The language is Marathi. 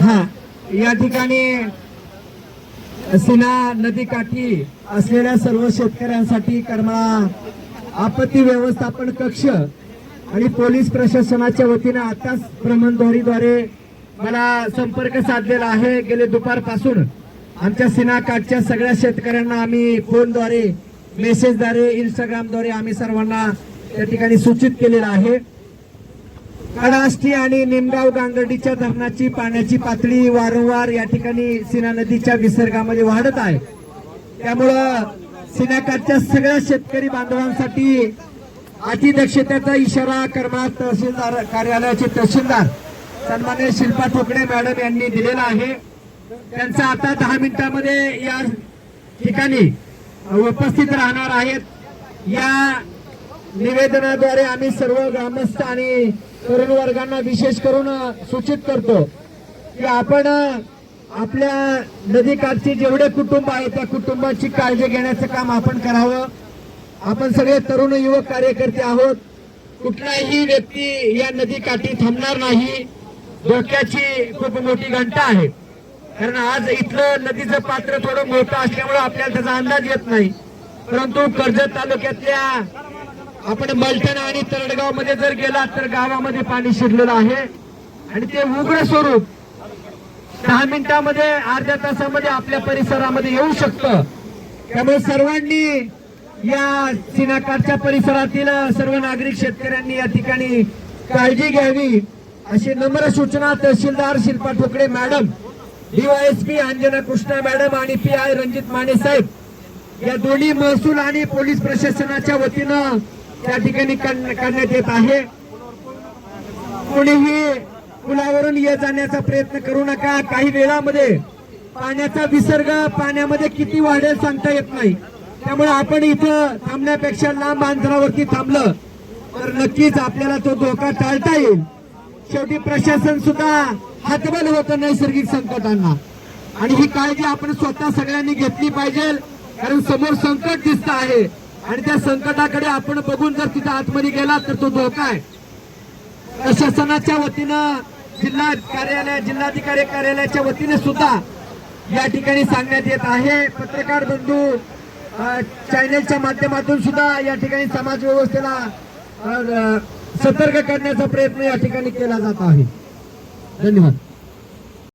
हा या ठिकाणी सिना नदीकाठी असलेल्या सर्व शेतकऱ्यांसाठी करमाळा आपत्ती व्यवस्थापन कक्ष आणि पोलीस प्रशासनाच्या वतीने आताच भ्रमणध्वनीद्वारे मला संपर्क साधलेला आहे. गेले दुपारपासून आमच्या सिनाकाठच्या सगळ्या शेतकऱ्यांना आम्ही फोनद्वारे मेसेजद्वारे इंस्टाग्रामद्वारे आम्ही सर्वांना त्या ठिकाणी सूचित केलेलं आहे. कडाष्टी आणि निमगाव गांगर्डीच्या धरणाची पाण्याची पातळी वारंवार या ठिकाणी सीना नदीच्या विसर्गामध्ये वाढत आहे. त्यामुळं सिनाकाठच्या सगळ्या शेतकरी बांधवांसाठी अतिदक्षतेचा इशारा कर्मा तहसीलदार कार्यालयाचे तहसीलदार सन्मान्य शिल्पा ठोकणे मॅडम यांनी दिलेला आहे. त्यांचा आता दहा मिनिटांमध्ये या ठिकाणी उपस्थित राहणार आहेत. या निवेदनाद्वारे आम्ही सर्व ग्रामस्थ आणि तरुण वर्गांना विशेष करून सूचित करतो की आपण आपल्या नदीकाठचे जेवढे कुटुंब आहे त्या कुटुंबाची काळजी घेण्याचं काम आपण करावं. आपण सगळे तरुण युवक कार्यकर्ते आहोत. कुठलाही व्यक्ती या नदीकाठी थांबणार नाही. धोक्याची खूप मोठी घंटा आहे. कारण आज इथलं नदीचं पात्र थोडं मोठं असल्यामुळे आपल्याला त्याचा अंदाज येत नाही. परंतु कर्जत तालुक्यातल्या आपण मलठण आणि तरडगावमध्ये जर गेलात तर गावामध्ये पाणी शिरलेलं आहे. आणि ते उग्र स्वरूप दहा मिनिटामध्ये अर्ध्या तासामध्ये आपल्या परिसरामध्ये येऊ शकतं. त्यामुळे सर्वांनी या सिनाकारच्या परिसरातील सर्व नागरिक शेतकऱ्यांनी या ठिकाणी काळजी घ्यावी अशी नम्र सूचना तहसीलदार Shilpa Thokale madam DYSP Anjana Krishna madam आणि पी आय रणजित माने साहेब या दोन्ही महसूल आणि पोलीस प्रशासनाच्या वतीनं त्या ठिकाणी करण्या- करण्यात येत आहे. कोणीही पुलावरून ये जाण्याचा प्रयत्न करू नका. काही वेळामध्ये पाण्याचा विसर्ग पाण्यामध्ये किती वाढेल सांगता येत नाही. त्यामुळे आपण इथं थांबण्यापेक्षा लांब अंतरावरती थांबलं तर नक्कीच आपल्याला तो धोका टाळता येईल. शेवटी प्रशासन सुद्धा हातबल होतं नैसर्गिक संकटांना. आणि ही काळजी आपण स्वतः सगळ्यांनी घेतली पाहिजे कारण समोर संकट दिसत आहे. आणि त्या संकटाकडे आपण बघून जर तिथं आतमध्ये गेला तर तो धोका आहे. प्रशासनाच्या वतीनं जिल्हा कार्यालय जिल्हाधिकारी कार्यालयाच्या वतीने सुद्धा या ठिकाणी सांगण्यात येत आहे. पत्रकार बंधू चॅनेलच्या माध्यमातून सुद्धा या ठिकाणी समाज व्यवस्थेला सतर्क करण्याचा प्रयत्न या ठिकाणी केला जात आहे. धन्यवाद.